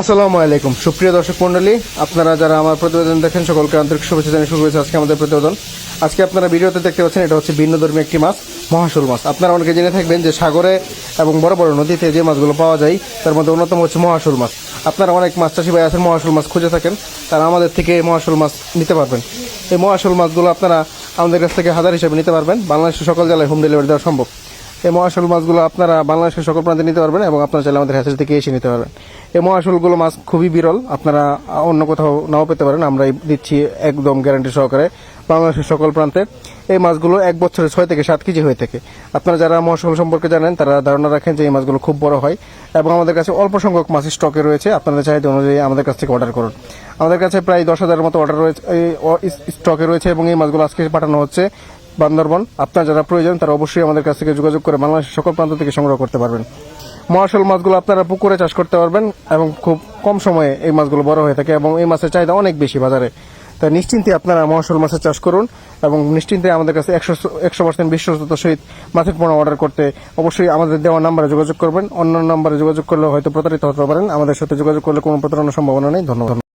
আসসালামু আলাইকুম। সুপ্রিয় দর্শক মন্ডলী আপনারা যারা আমার প্রতিবেদন দেখেন, সকলকে আন্তরিক শুভেচ্ছা জানিয়ে শুরু করেছে আজকে আমাদের প্রতিবেদন। আজকে আপনারা ভিডিওতে দেখতে পাচ্ছেন, এটা হচ্ছে ভিন্ন ধর্মী একটি মাছ, মহাশোল মাছ। আপনারা অনেকে জেনে থাকবেন যে সাগরে এবং বড় বড় নদীতে যে মাছগুলো পাওয়া যায়, তার মধ্যে অন্যতম হচ্ছে মহাশোল মাছ। আপনারা অনেক মাছ চাষি ভাই আছেন, মহাশোল মাছ খুঁজে থাকেন, তারা আমাদের থেকে মহাশোল মাছ নিতে পারবেন। এই মহাশোল মাছগুলো আপনারা আমাদের কাছ থেকে হাজার হিসেবে নিতে পারবেন। বাংলাদেশের সকল জেলায় হোম ডেলিভারি দেওয়া সম্ভব। এই মহাশোল মাছগুলো আপনারা বাংলাদেশের সকল প্রান্তে নিতে পারবেন এবং আপনারা চাইলে আমাদের হ্যাচের থেকে এসে নিতে পারবেন। এই মহাশোলগুলো মাছ খুবই বিরল, আপনারা অন্য কোথাও নাও পেতে পারেন, আমরা দিচ্ছি একদম গ্যারান্টি সহকারে বাংলাদেশের সকল প্রান্তে। এই মাছগুলো এক বছরে ছয় থেকে সাত কেজি হয়ে থাকে। আপনারা যারা মহাশোল সম্পর্কে জানেন, তারা ধারণা রাখেন যে এই মাছগুলো খুব বড় হয় এবং আমাদের কাছে অল্প সংখ্যক মাছের স্টকে রয়েছে। আপনাদের চাহিদা অনুযায়ী আমাদের কাছ থেকে অর্ডার করুন। আমাদের কাছে প্রায় দশ হাজারের মতো অর্ডার রয়েছে স্টকে রয়েছে এবং এই মাছগুলো আজকে পাঠানো হচ্ছে বান্দরবন। আপনার যারা প্রয়োজন, তারা অবশ্যই আমাদের কাছ থেকে যোগাযোগ করে বাংলাদেশের সকল প্রান্ত থেকে সংগ্রহ করতে পারবেন। মহাশোল মাছগুলো আপনারা পুকুরে চাষ করতে পারবেন এবং খুব কম সময়ে এই মাছগুলো বড় হয়ে থাকে এবং এই মাছের চাহিদা অনেক বেশি বাজারে। তাই নিশ্চিন্তে আপনারা মহাশোল মাছের চাষ করুন এবং নিশ্চিন্তে আমাদের কাছে একশো একশো পার্সেন্ট বিশ্বস্ততার সহিত মাছের পণ্য অর্ডার করতে অবশ্যই আমাদের দেওয়া নাম্বারে যোগাযোগ করবেন। অন্য নাম্বারে যোগাযোগ করলে হয়তো প্রতারিত হতে পারেন। আমাদের সাথে যোগাযোগ করলে কোনো প্রতারণার সম্ভাবনা নেই। ধন্যবাদ।